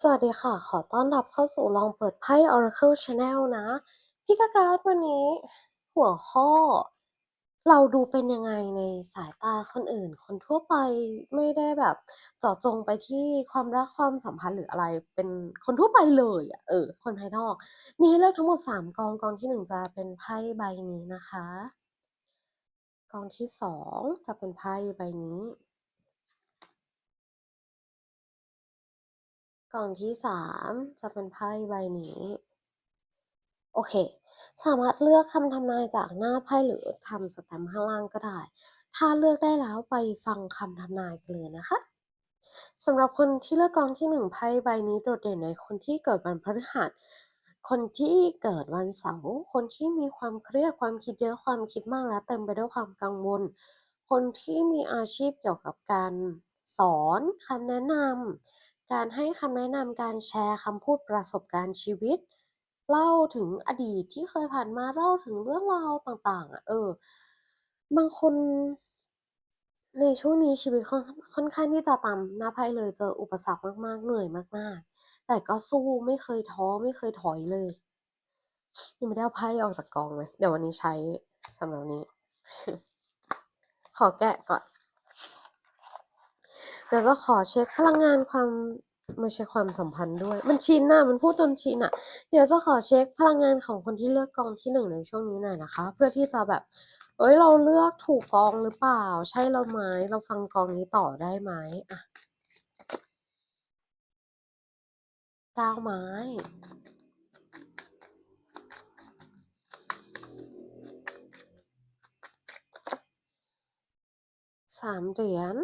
สวัสดีค่ะ ขอต้อนรับเข้าสู่ลองเปิดไพ่ Oracle Channel นะ พี่กาการ์ดวันนี้ หัวข้อ เราดูเป็นยังไงในสายตาคนอื่น คนทั่วไปไม่ได้แบบเจาะจงไปที่ความรักความสัมพันธ์หรืออะไร เป็นคนทั่วไปเลยอะเออ คนภายนอก มีให้เลือกทั้งหมด 3 กอง กองที่ 1 จะเป็นไพ่ใบนี้นะคะ กองที่ 2 จะเป็นไพ่ใบนี้ กล่องที่สามจะเป็นไพ่ใบนี้ โอเค สามารถเลือกคำทำนายจากหน้าไพ่หรือทำสแตมป์ข้างล่างก็ได้ ถ้าเลือกได้แล้วไปฟังคำทำนายกันเลยนะคะสำหรับคนที่เลือกกองที่หนึ่งไพ่ใบนี้โดดเด่นในคนที่เกิดวันพฤหัส คนที่เกิดวันเสาร์ คนที่มีความเครียดความคิดเยอะความคิดมากและเต็มไปด้วยความกังวล คนที่มีอาชีพเกี่ยวกับการสอนคำแนะนำ การให้คำแนะนำการแชร์คำพูดประสบการณ์ชีวิต เล่าถึงอดีตที่เคยผ่านมาเล่าถึงเรื่องราวต่างๆอะเออ บางคนในช่วงนี้ชีวิตค่อนค่อนข้างที่จะต่ำหน้าไพ่เลยเจออุปสรรคมากๆ เหนื่อยมากๆ แต่ก็สู้ไม่เคยท้อไม่เคยถอยเลยยังไม่ได้เอาไพ่ออกจากกองเลย เดี๋ยววันนี้ใช้สำหรับนี้ ขอแกะก่อน เดี๋ยวจะขอเช็คพลังงานความไม่ใช่ความสัมพันธ์ด้วย มันชินน่ะ มันพูดจนชินอะ เดี๋ยวจะขอเช็คพลังงานของคนที่เลือกกองที่หนึ่งในช่วงนี้หน่อยนะคะ เพื่อที่จะแบบ เอ้ย เราเลือกถูกกองหรือเปล่า ใช่เราไหมเราฟังกองนี้ต่อได้ไหมอะเก้าไม้ สามเหรียญ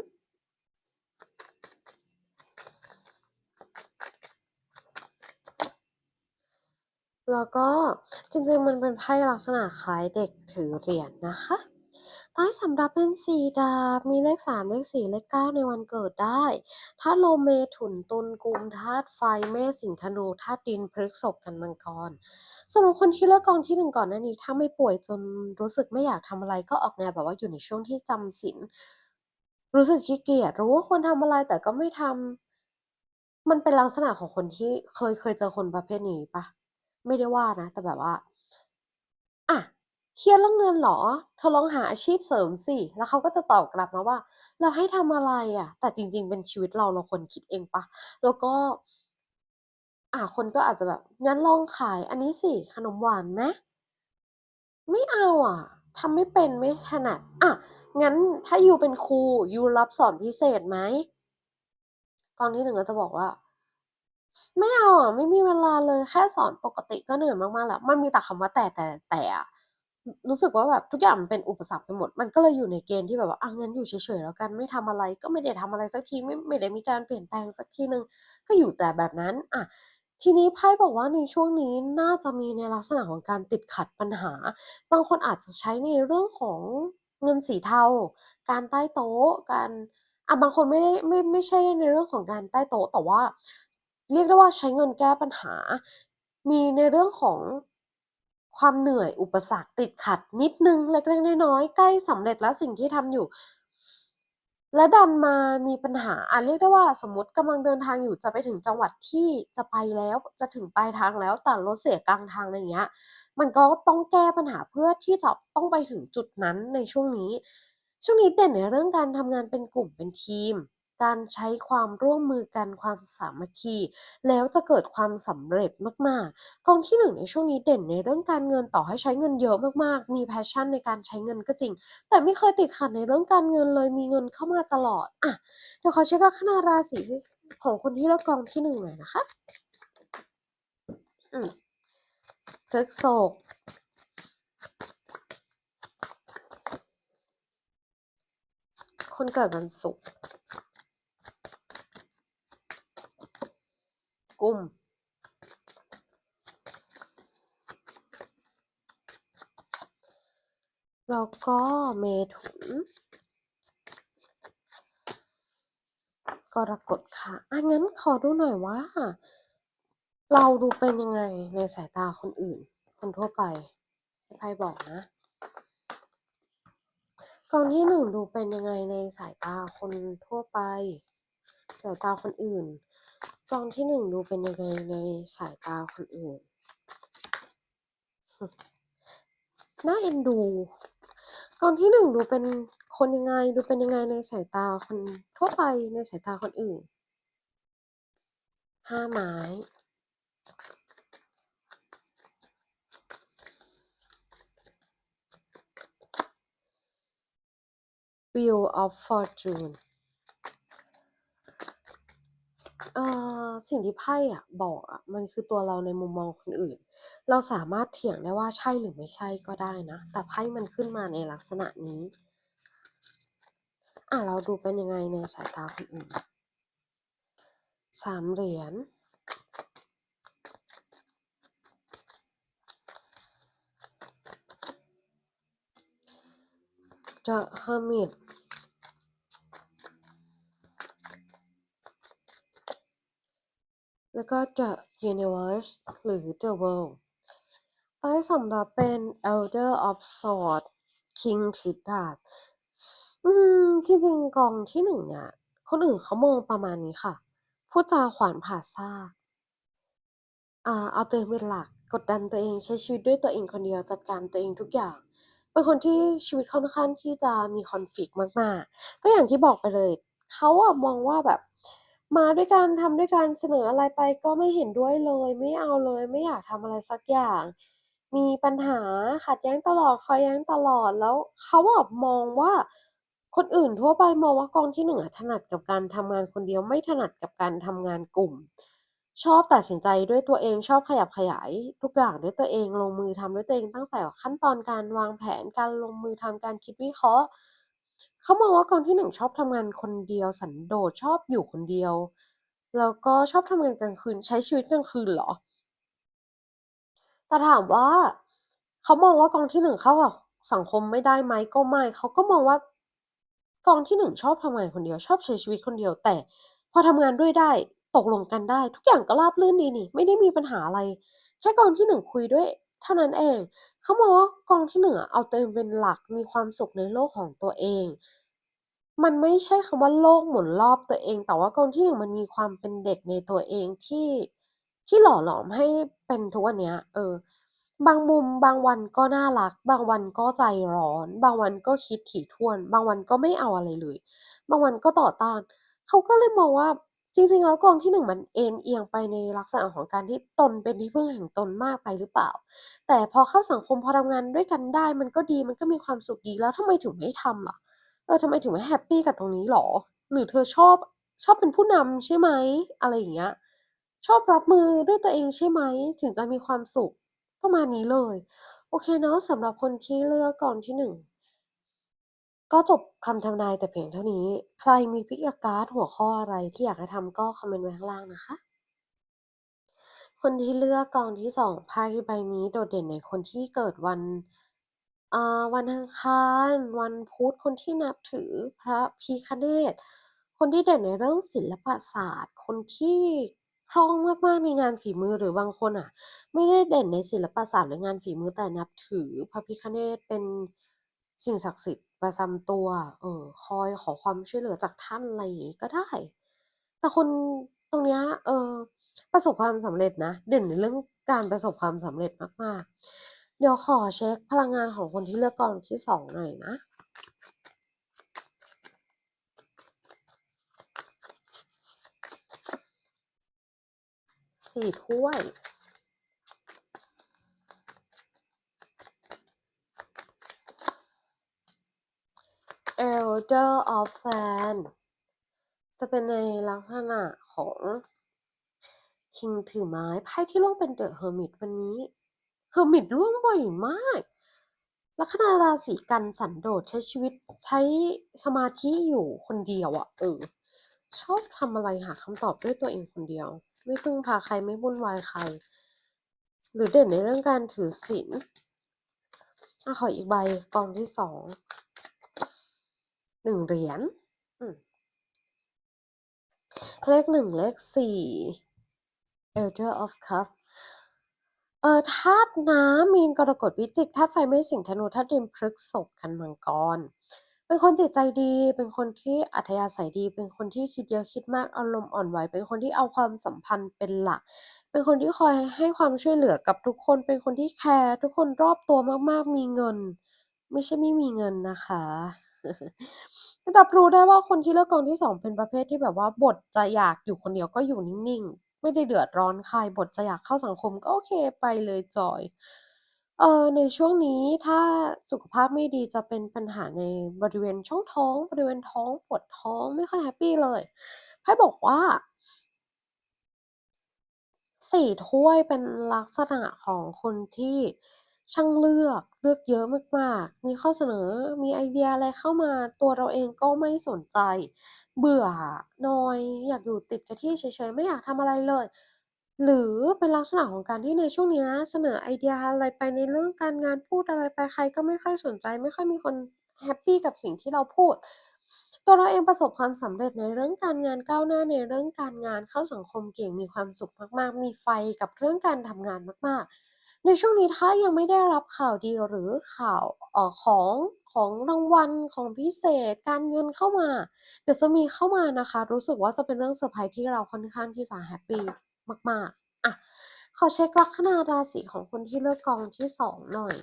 แล้วก็จริงๆมันเป็นไพ่ลักษณะคล้ายเด็กถือเหรียญนะคะใต้สำรับเป็นสีดาบมีเลขสามเลขสี่เลขเก้าในวันเกิดได้ธาตุลเมถุนตุลกุมธาตุไฟเมษสิงธนูธาตุดินพฤกษภกันมังกรสำหรับคนที่เลือกกองที่หนึ่งก่อนหน้านี้ ถ้าไม่ป่วยจนรู้สึกไม่อยากทำอะไรก็ออกแนวแบบว่าอยู่ในช่วงที่จำศีลรู้สึกขี้เกียจรู้ว่าควรทำอะไรแต่ก็ไม่ทำมันเป็นลักษณะของคนที่เคยเคยเจอคนประเภทนี้ปะ ไม่ได้ว่านะ แต่แบบว่า อะเครียดเรื่องเงินเหรอเธอลองหาอาชีพเสริมสิ แล้วเขาก็จะตอบกลับมาว่า เราให้ทำอะไรอะ แต่จริง ๆ เป็นชีวิตเราเราควรคิดเองปะ แล้วก็ อะคนก็อาจจะแบบ งั้นลองขาย อันนี้สิ ขนมหวานไหมไม่เอาอะทำไม่เป็นไม่ถนัด อะ งั้นถ้ายูเป็นครูยูรับสอนพิเศษไหมกองที่หนึ่งก็จะบอกว่า ไม่เอาอะไม่มีเวลาเลยแค่สอนปกติก็เหนื่อยมากๆแล้ว มันมีแต่คำว่าแต่แต่แต่อะรู้สึกว่าแบบทุกอย่างมันเป็นอุปสรรคไปหมด มันก็เลยอยู่ในเกณฑ์ที่แบบว่าอะงั้นอยู่เฉยๆแล้วกันไม่ทำอะไร ก็ไม่ได้ทำอะไรสักทีไม่ไม่ได้มีการเปลี่ยนแปลงสักทีหนึ่งก็อยู่แต่แบบนั้นอะทีนี้ไพ่บอกว่าในช่วงนี้น่าจะมีในลักษณะของการติดขัดปัญหา บางคนอาจจะใช้ในเรื่องของเงินสีเทา การใต้โต๊ะ การอะบางคนไม่ได้ไม่ไม่ใช่ในเรื่องของการใต้โต๊ะ แต่ว่า เรียกได้ว่าใช้เงินแก้ปัญหา มีในเรื่องของความเหนื่อยอุปสรรคติดขัดนิดนึงเล็กๆน้อยๆใกล้สำเร็จแล้วสิ่งที่ทำอยู่ และดันมามีปัญหาอะเรียกได้ว่าสมมติกำลังเดินทางอยู่จะไปถึงจังหวัดที่จะไปแล้วจะถึงปลายทางแล้วแต่รถเสียกลางทางอะไรเงี้ย มันก็ต้องแก้ปัญหาเพื่อที่จะต้องไปถึงจุดนั้นในช่วงนี้ ช่วงนี้เด่นในเรื่องการทำงานเป็นกลุ่มเป็นทีม การใช้ความร่วมมือกันความสามัคคี แล้วจะเกิดความสำเร็จมากๆ กองที่หนึ่งในช่วงนี้เด่นในเรื่องการเงินต่อให้ใช้เงินเยอะมากๆ มีแพชชั่นในการใช้เงินก็จริง แต่ไม่เคยติดขัดในเรื่องการเงินเลยมีเงินเข้ามาตลอดอะเดี๋ยวขอเช็คลัคนาราศีของคนที่เลือกกองที่หนึ่งหน่อยนะคะอืมพฤษภคนเกิดวันศุกร์ กุม แล้วก็เมถุนกรกฎค่ะอะงั้นขอดูหน่อยว่า เราดูเป็นยังไงในสายตาคนอื่น คนทั่วไปไพ่บอกนะกองที่หนึ่งดูเป็นยังไงในสายตาคนทั่วไป สายตาคนอื่น กองที่หนึ่งดูเป็นยังไงในสายตาคนอื่น น่าเอ็นดู กองที่หนึ่งดูเป็นคนยังไง ดูเป็นยังไงในสายตาคนทั่วไปในสายตาคนอื่น ห้าไม้ Wheel of Fortune อสิ่งที่ไพ่อะบอกอะมันคือตัวเราในมุมมองคนอื่น เราสามารถเถียงได้ว่าใช่หรือไม่ใช่ก็ได้นะ แต่ไพ่มันขึ้นมาในลักษณะนี้ อะเราดูเป็นยังไงในสายตาคนอื่นสามเหรียญ The Hermit แล้วก็ The Universe หรือ The World ใต้สำรับเป็น Elder of Sword King ถือดาบอืมจริงๆกองที่หนึ่งเนี่ย คนอื่นเขามองประมาณนี้ค่ะ พูดจาขวานผ่าซากอ่าเอาตัวเองเป็นหลัก กดดันตัวเองใช้ชีวิตด้วยตัวเองคนเดียวจัดการตัวเองทุกอย่าง เป็นคนที่ชีวิตค่อนข้างที่จะมีคอนฟ lict มากๆ ก็อย่างที่บอกไปเลย เขาอะมองว่าแบบ มาด้วยกันทำด้วยกันเสนออะไรไปก็ไม่เห็นด้วยเลย ไม่เอาเลยไม่อยากทำอะไรสักอย่าง มีปัญหาขัดแย้งตลอดคอยแย้งตลอดแล้วเขาอะมองว่าคนอื่นทั่วไปมองว่ากองที่หนึ่งอะถนัดกับการทำงานคนเดียวไม่ถนัดกับการทำงานกลุ่ม ชอบตัดสินใจด้วยตัวเองชอบขยับขยาย ทุกอย่างด้วยตัวเองลงมือทำด้วยตัวเองตั้งแต่ขั้นตอนการวางแผนการลงมือทำการคิดวิเคราะห์ เขามองว่ากองที่หนึ่งชอบทำงานคนเดียวสันโดษชอบอยู่คนเดียว แล้วก็ชอบทำงานกลางคืนใช้ชีวิตกลางคืนเหรอ แต่ถามว่าเขามองว่ากองที่หนึ่งเข้ากับสังคมไม่ได้ไหมก็ไม่เขาก็มองว่ากองที่หนึ่งชอบทำงานคนเดียว ชอบใช้ชีวิตคนเดียว แต่พอทำงานด้วยได้ตกลงกันได้ ทุกอย่างก็ราบรื่นดีนี่ ไม่ได้มีปัญหาอะไร แค่กองที่หนึ่งคุยด้วย เท่านั้นเอง เขามองว่ากองที่หนึ่งเอาตัวเองเป็นหลักมีความสุขในโลกของตัวเอง มันไม่ใช่คำว่าโลกหมุนรอบตัวเอง แต่ว่ากองที่หนึ่งมันมีความเป็นเด็กในตัวเองที่ที่หล่อหลอมให้เป็นทุกวันเนี้ย เออ บางมุมบางวันก็น่ารัก บางวันก็ใจร้อน บางวันก็คิดถี่ถ้วน บางวันก็ไม่เอาอะไรเลย บางวันก็ต่อต้าน เขาก็เลยมองว่า จริงๆ แล้วกองที่หนึ่งมันเอนเอียงไปในลักษณะของการที่ตนเป็นที่พึ่งแห่งตนมากไปหรือเปล่า แต่พอเข้าสังคมพอทำงานด้วยกันได้ มันก็ดีมันก็มีความสุขดีแล้วทำไมถึงไม่ทำล่ะเออทำไมถึงไม่แฮปปี้กับตรงนี้หรอ หรือเธอชอบชอบเป็นผู้นำใช่ไหมอะไรอย่างเงี้ยชอบรับมือด้วยตัวเองใช่ไหมถึงจะมีความสุขประมาณนี้เลย โอเคเนาะสำหรับคนที่เลือกกองที่หนึ่ง ก็จบคำทำนายแต่เพียงเท่านี้ ใครมีพิกาการ์ดหัวข้ออะไรที่อยากให้ทำก็คอมเมนต์ไว้ข้างล่างนะคะ คนที่เลือกกองที่สองไพ่ใบนี้โดดเด่นในคนที่เกิดวันอ่าวันอังคารวันพุธคนที่นับถือพระพิฆเนศคนที่เด่นในเรื่องศิลปศาสตร์ คนที่คล่องมากๆในงานฝีมือหรือบางคนอะไม่ได้เด่นในศิลปศาสตร์หรืองานฝีมือแต่นับถือพระพิฆเนศเป็น สิ่งศักดิ์สิทธิ์ประจำตัว เออ คอยขอความช่วยเหลือจากท่านอะไรอย่างงี้ก็ได้ แต่คนตรงเนี้ย เออ ประสบความสำเร็จนะ เด่นในเรื่องการประสบความสำเร็จมาก ๆ เดี๋ยวขอเช็กพลังงานของคนที่เลือกกองที่สองหน่อยนะ4ถ้วย Elder of Fan จะเป็นในลักษณะของ King ถือไม้ไพ่ที่ร่วงเป็น The Hermit วันนี้ Hermit ร่วงบ่อยมาก ลัคนาราศีกันสันโดษใช้ชีวิตใช้สมาธิอยู่คนเดียวอะเออชอบทำอะไรหาคำตอบด้วยตัวเองคนเดียว ไม่พึ่งพาใครไม่วุ่นวายใคร หรือเด่นในเรื่องการถือศีลขออีกใบกองที่สอง 1เหรียญอืมเลข1เลข4 Elder of Cup เอ่อธาตุน้ำมีนกรกฎพิจิกธาตุไฟเมษสิงธนูธาตุดินพฤษภกันมังกร เป็นคนจิตใจดี เป็นคนที่อัธยาศัยดี เป็นคนที่คิดเยอะคิดมากอารมณ์อ่อนไหว เป็นคนที่เอาความสัมพันธ์เป็นหลัก เป็นคนที่คอยให้ความช่วยเหลือกับทุกคน เป็นคนที่แคร์ทุกคนรอบตัวมากๆ มีเงิน ไม่ใช่ไม่มีเงินนะคะ รับรู้ได้ว่าคนที่เลือกกองที่2เป็นประเภทที่แบบว่าบทจะอยากอยู่คนเดียวก็อยู่นิ่งๆ ไม่ได้เดือดร้อนใครบทจะอยากเข้าสังคมก็โอเคไปเลยจอยเออในช่วงนี้ถ้าสุขภาพไม่ดีจะเป็นปัญหาในบริเวณช่องท้อง บริเวณท้องปวดท้องไม่ค่อยแฮปปี้เลยไพ่บอกว่า4ถ้วยเป็นลักษณะของคนที่ ช่างเลือกเลือกเยอะมากๆ มีข้อเสนอมีไอเดียอะไรเข้ามาตัวเราเองก็ไม่สนใจ เบื่ออะนอยอยากอยู่ติดกับที่เฉยๆ ไม่อยากทำอะไรเลย หรือเป็นลักษณะของการที่ในช่วงเนี้ยเสนอไอเดียอะไรไปในเรื่องการงานพูดอะไรไปใครก็ไม่ค่อยสนใจ ไม่ค่อยมีคนแฮปปี้กับสิ่งที่เราพูด ตัวเราเองประสบความสำเร็จในเรื่องการงานก้าวหน้าในเรื่องการงานเข้าสังคมเก่งมีความสุขมากๆ มีไฟกับเรื่องการทำงานมากๆ ในช่วงนี้ถ้ายังไม่ได้รับข่าวดีหรือข่าวออของของรางวัลของพิเศษการเงินเข้ามา เดี๋ยวจะมีเข้ามานะคะ รู้สึกว่าจะเป็นเรื่องเซอร์ไพรส์ที่เราค่อนข้างที่จะแฮปปี้มากๆอะขอเช็กลัคนาราศีของคนที่เลือกกองที่2หน่อย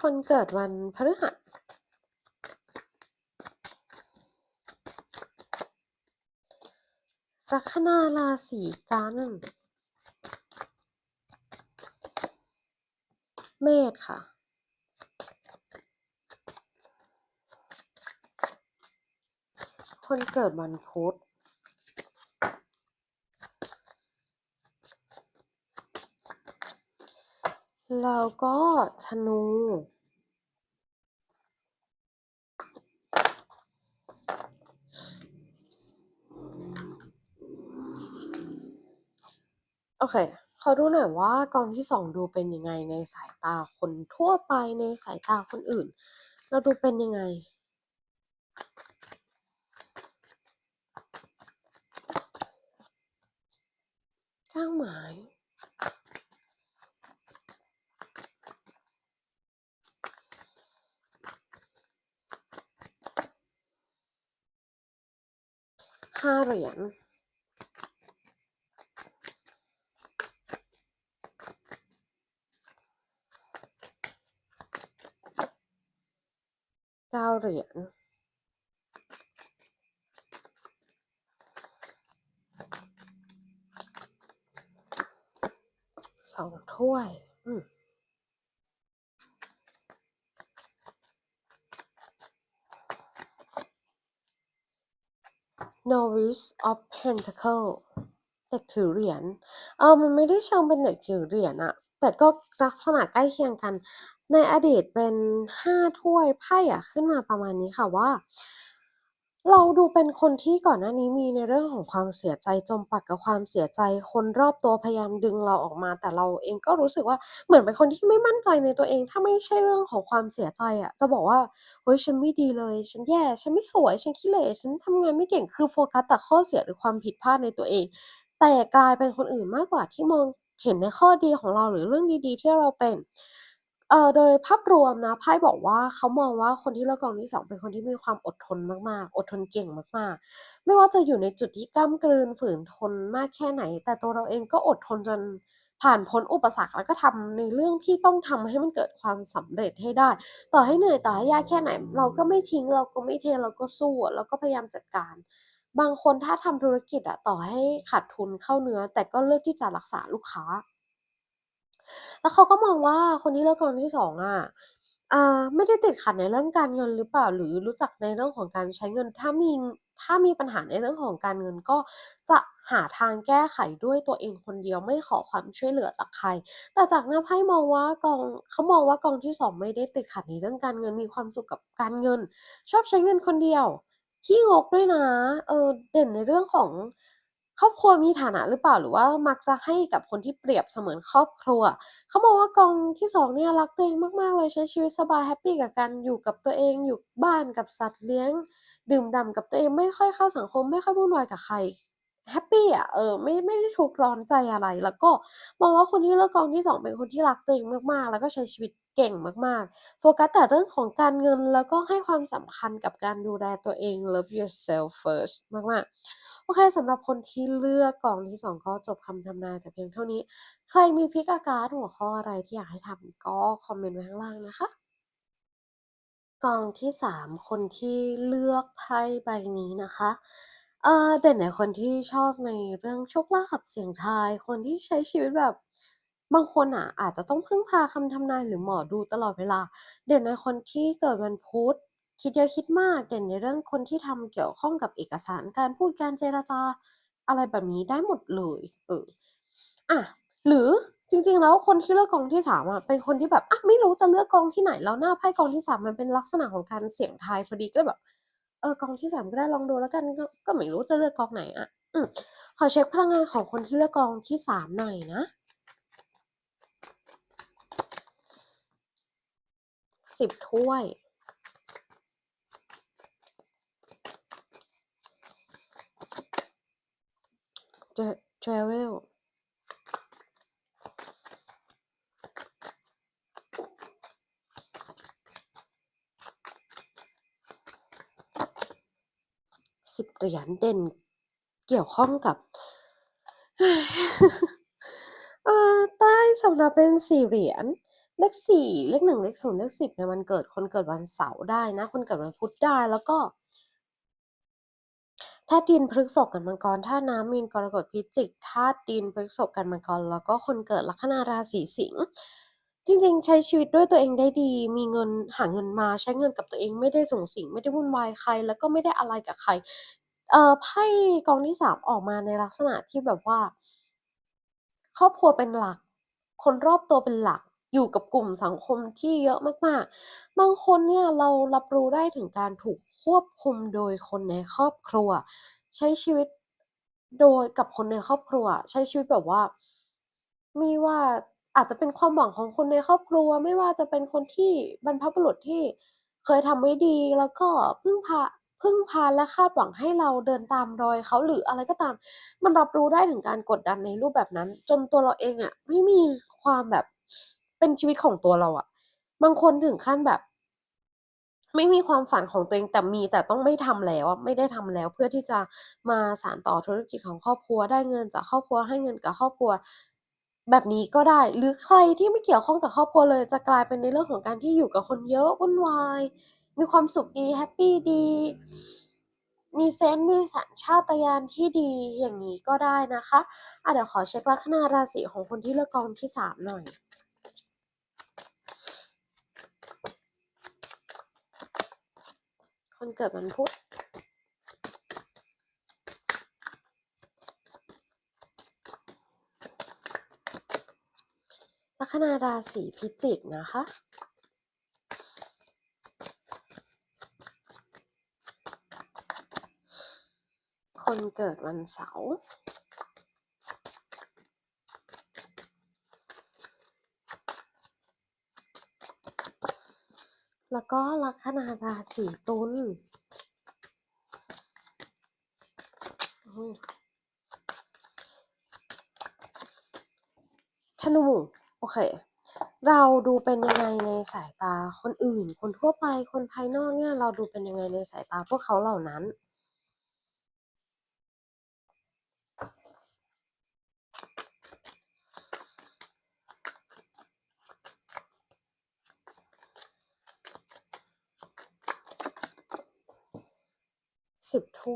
คนเกิดวันพฤหัส ลัคนาราศีกัน เมษค่ะ คนเกิดวันพุธแล้วก็ธนู เคขอดูหน่อยว่ากองที่2ดูเป็นยังไงในสายตาคนทั่วไปในสายตาคนอื่น เราดูเป็นยังไง?9ไม้5เหรียญ 9เหรียญ2ถ้วย อืม Knowledge of Pentacle เด็กถือเหรียญ เออ มันไม่ได้เชิงเป็นเด็กถือเหรียญอะแต่ก็ลักษณะใกล้เคียงกัน ในอดีตเป็น5ถ้วยไพ่อะขึ้นมาประมาณนี้ค่ะว่า เราดูเป็นคนที่ก่อนหน้านี้มีในเรื่องของความเสียใจจมปักกับความเสียใจ คนรอบตัวพยายามดึงเราออกมา แต่เราเองก็รู้สึกว่าเหมือนเป็นคนที่ไม่มั่นใจในตัวเอง ถ้าไม่ใช่เรื่องของความเสียใจอะจะบอกว่าเฮ้ยฉันไม่ดีเลย ฉันแย่ ฉันไม่สวย ฉันขี้เหร่ฉันทำงานไม่เก่งคือโฟกัสแต่ข้อเสียหรือความผิดพลาดในตัวเอง แต่กลายเป็นคนอื่นมากกว่าที่มองเห็นในข้อดีของเราหรือเรื่องดีๆ ที่เราเป็น เอ่อ โดยภาพรวมนะ ไพ่บอกว่า เขามองว่าคนที่เลือกกองที่ 2 เป็นคนที่มีความอดทนมาก ๆ อดทนเก่งมาก ๆ ไม่ว่าจะอยู่ในจุดที่ก้ำกลืนฝืนทนมากแค่ไหน แต่ตัวเราเองก็อดทนจนผ่านพ้นอุปสรรค แล้วก็ทำในเรื่องที่ต้องทำให้มันเกิดความสำเร็จให้ได้ ต่อให้เหนื่อย ต่อให้ยากแค่ไหน เราก็ไม่ทิ้ง เราก็ไม่เท เราก็สู้อะ เราก็พยายามจัดการ บางคนถ้าทำธุรกิจอะ ต่อให้ขาดทุนเข้าเนื้อ แต่ก็เลือกที่จะรักษาลูกค้า แล้วเขาก็มองว่าคนที่เลือกกองที่2อะอ่าไม่ได้ติดขัดในเรื่องการเงินหรือเปล่า หรือรู้จักในเรื่องของการใช้เงิน ถ้ามีถ้ามีปัญหาในเรื่องของการเงินก็จะหาทางแก้ไขด้วยตัวเองคนเดียวไม่ขอความช่วยเหลือจากใคร แต่จากหน้าไพ่มองว่ากองเขามองว่ากองที่2ไม่ได้ติดขัดในเรื่องการเงินมีความสุขกับการเงิน ชอบใช้เงินคนเดียวขี้งกด้วยนะ เออเด่นในเรื่องของ ครอบครัวมีฐานะหรือเปล่าหรือว่ามักจะให้กับคนที่เปรียบเสมือนครอบครัว เขามองว่ากองที่2เนี่ยรักตัวเองมากๆเลยใช้ชีวิตสบายแฮปปี้กับการอยู่กับตัวเองอยู่บ้านกับสัตว์เลี้ยง ดื่มด่ำกับตัวเองไม่ค่อยเข้าสังคมไม่ค่อยวุ่นวายกับใครแฮปปี้อะเออไม่ไม่ได้ทุกร้อนใจอะไร แล้วก็มองว่าคนที่เลือกกองที่2เป็นคนที่รักตัวเองมากๆ แล้วก็ใช้ชีวิตเก่งมากๆ โฟกัสแต่เรื่องของการเงินแล้วก็ให้ความสำคัญกับการดูแลตัวเอง love yourself first มากๆ โอเคสำหรับคนที่เลือกกองที่ 2 ก็จบคำทำนายแต่เพียงเท่านี้ ใครมีพิกอาการหัวข้ออะไรที่อยากให้ทำก็คอมเมนต์ไว้ข้างล่างนะคะกองที่3คนที่เลือกไพ่ใบนี้นะคะเออเด่นในคนที่ชอบในเรื่องโชคลาภเสียงทาย คนที่ใช้ชีวิตแบบบางคนอะอาจจะต้องพึ่งพาคำทำนายหรือหมอดูตลอดเวลา เด่นในคนที่เกิดวันพุธ คิดเยอะคิดมากเด่นในเรื่องคนที่ทำเกี่ยวข้องกับเอกสารการพูดการเจรจาอะไรแบบนี้ได้หมดเลยเอออะหรือจริงๆแล้วคนที่เลือกกองที่3อะเป็นคนที่แบบอะไม่รู้จะเลือกกองที่ไหนแล้วหน้าไพ่กองที่3มันเป็นลักษณะของการเสี่ยงทายพอดีก็แบบเออกองที่3ก็ได้ลองดูแล้วกันก็ก็ไม่รู้จะเลือกกองไหนอะอืมขอเช็คพลังงานของคนที่เลือกกองที่3หน่อยนะ10ถ้วย Tra travel 10เหรียญเด่นเกี่ยวข้องกับใต้สำหรับเป็น4เหรียญเลข4เลข1เลข0เลข10ในวันเกิดคนเกิดวันเสาร์ได้นะ คนเกิดวันพุธได้แล้วก็าตุดินพฤกษภกันมังกรธาตุน้ำมีนกรกฎพิจิกธาตุดินพฤกษภกันมังกร แล้วก็คนเกิดลัคนาราศีสิงห์จริง ๆ ใช้ชีวิตด้วยตัวเองได้ดี มีเงินหาเงินมาใช้เงินกับตัวเองไม่ได้สุงสิงไม่ได้วุ่นวายใคร แล้วก็ไม่ได้อะไรกับใคร เอ่อไพ่กองที่3ออกมาในลักษณะที่แบบว่า ครอบครัวเป็นหลัก คนรอบตัวเป็นหลักอยู่กับกลุ่มสังคมที่เยอะมากๆ บางคนเนี่ยเรารับรู้ได้ถึงการถูก ควบคุมโดยคนในครอบครัว ใช้ชีวิตโดยกับคนในครอบครัว ใช้ชีวิตแบบว่าไม่ว่าอาจจะเป็นความหวังของคนในครอบครัว ไม่ว่าจะเป็นคนที่บรรพบุรุษที่เคยทำไว้ดีแล้วก็พึ่งพาพึ่งพาและคาดหวังให้เราเดินตามรอยเขาหรืออะไรก็ตาม มันรับรู้ได้ถึงการกดดันในรูปแบบนั้น จนตัวเราเองอะไม่มีความแบบเป็นชีวิตของตัวเราอะ บางคนถึงขั้นแบบ ไม่มีความฝันของตัวเองแต่มีแต่ต้องไม่ทำแล้วไม่ได้ทำแล้วเพื่อที่จะมาสานต่อธุรกิจของครอบครัวได้เงินจากครอบครัวให้เงินกับครอบครัว แบบนี้ก็ได้ หรือใครที่ไม่เกี่ยวข้องกับครอบครัวเลย จะกลายเป็นในเรื่องของการที่อยู่กับคนเยอะวุ่นวายมีความสุขดีแฮปปี้ดีมีเซนส์มีสัญชาตญาณที่ดีอย่างงี้ก็ได้นะคะอ่าเดี๋ยวขอเช็คลัคนาราศีของคนที่เลือกกองที่ 3 หน่อยันเกิดวันพุธลัคนาราศีพิจิกนะคะคนเกิดวันเสาร์ แล้วก็ลัคนาราศีตุลธนูโอเค เราดูเป็นยังไงในสายตาคนอื่น คนทั่วไปคนภายนอกเนี่ย เราดูเป็นยังไงในสายตาพวกเขาเหล่านั้น?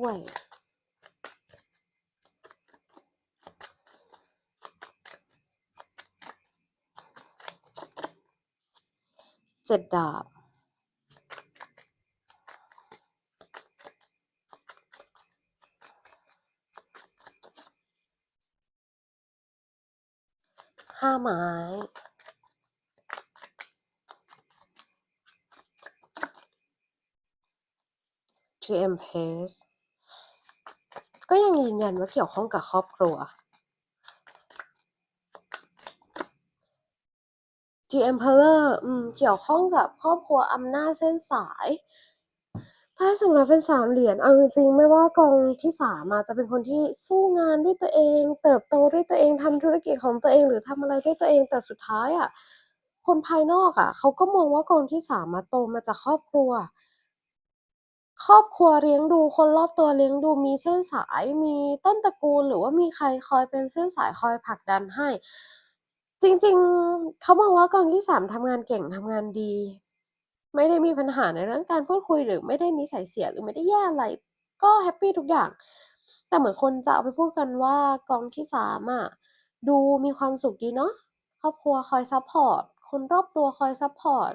วย เจ็ดดาบ ห้าไม้ to embrace ก็ยังยืนยันว่าเกี่ยวข้องกับครอบครัว The Emperor อืมเกี่ยวข้องกับครอบครัวอำนาจเส้นสาย ถ้าสมมติเป็นสามเหรียญเอาจริงๆไม่ว่ากองที่สามอะจะเป็นคนที่สู้งานด้วยตัวเอง เติบโตด้วยตัวเองทำธุรกิจของตัวเอง หรือทำอะไรด้วยตัวเองแต่สุดท้ายอะคนภายนอกอะเขาก็มองว่ากองที่สามอะโตมาจากครอบครัว ครอบครัวเลี้ยงดูคนรอบตัวเลี้ยงดูมีเส้นสาย มีต้นตระกูล หรือว่ามีใครคอยเป็นเส้นสายคอยผลักดันให้ จริงๆ เขามองว่ากองที่สามทำงานเก่งทำงานดี ไม่ได้มีปัญหาในเรื่องการพูดคุยหรือไม่ได้นิสัยเสียหรือไม่ได้แย่อะไร ก็แฮปปี้ทุกอย่าง แต่เหมือนคนจะเอาไปพูดกันว่ากองที่สามอะดูมีความสุขดีเนาะครอบครัวคอยซัพพอร์ตคนรอบตัวคอยซัพพอร์ต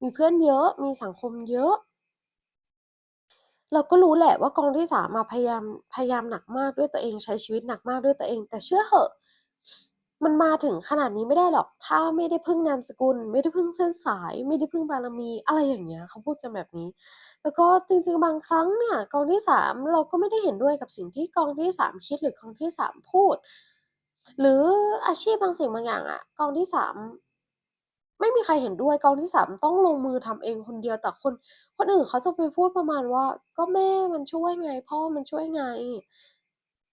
มีเพื่อนเยอะมีสังคมเยอะ เราก็รู้แหละว่ากองที่สามอะพยายามพยายามหนักมากด้วยตัวเองใช้ชีวิตหนักมากด้วยตัวเอง แต่เชื่อเหอะ มันมาถึงขนาดนี้ไม่ได้หรอก ถ้าไม่ได้พึ่งนามสกุล ไม่ได้พึ่งเส้นสาย ไม่ได้พึ่งบารมีอะไรอย่างเงี้ยเขาพูดกันแบบนี้ แล้วก็จริง ๆ บางครั้งเนี่ยกองที่สามเราก็ไม่ได้เห็นด้วยกับสิ่งที่กองที่สามคิดหรือกองที่สามพูด หรืออาชีพบางสิ่งบางอย่างอะกองที่สาม ไม่มีใครเห็นด้วยกองที่สามต้องลงมือทำเองคนเดียวแต่คน คนอื่นเขาจะไปพูดประมาณว่า ก็แม่มันช่วยไง พ่อมันช่วยไง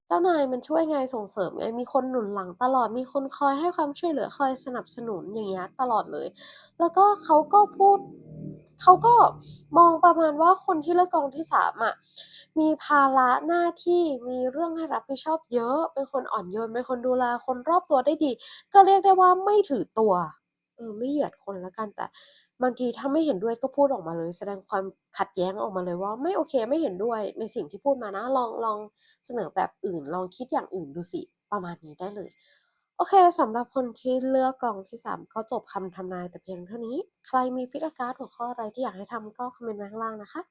เจ้านายมันช่วยไงส่งเสริมไงมีคนหนุนหลังตลอดมีคนคอยให้ความช่วยเหลือคอยสนับสนุนอย่างเงี้ยตลอดเลย แล้วก็เขาก็พูดเขาก็มองประมาณว่าคนที่เลือกกองที่สามอะมีภาระหน้าที่มีเรื่องให้รับผิดชอบเยอะ เป็นคนอ่อนโยนเป็นคนดูแลคนรอบตัวได้ดี ก็เรียกได้ว่าไม่ถือตัว เออไม่เหยียดคนแล้วกันแต่บางทีถ้าไม่เห็นด้วยก็พูดออกมาเลย แสดงความขัดแย้งออกมาเลยว่าไม่โอเคไม่เห็นด้วยในสิ่งที่พูดมานะลองลองเสนอแบบอื่น ลองคิดอย่างอื่นดูสิประมาณนี้ได้เลย โอเคสำหรับคนที่เลือกกองที่สามก็จบคำทำนายแต่เพียงเท่านี้ ใครมีพิกการ์ดหัวข้ออะไรที่อยากให้ทำก็คอมเมนต์ไว้ข้างล่างนะคะ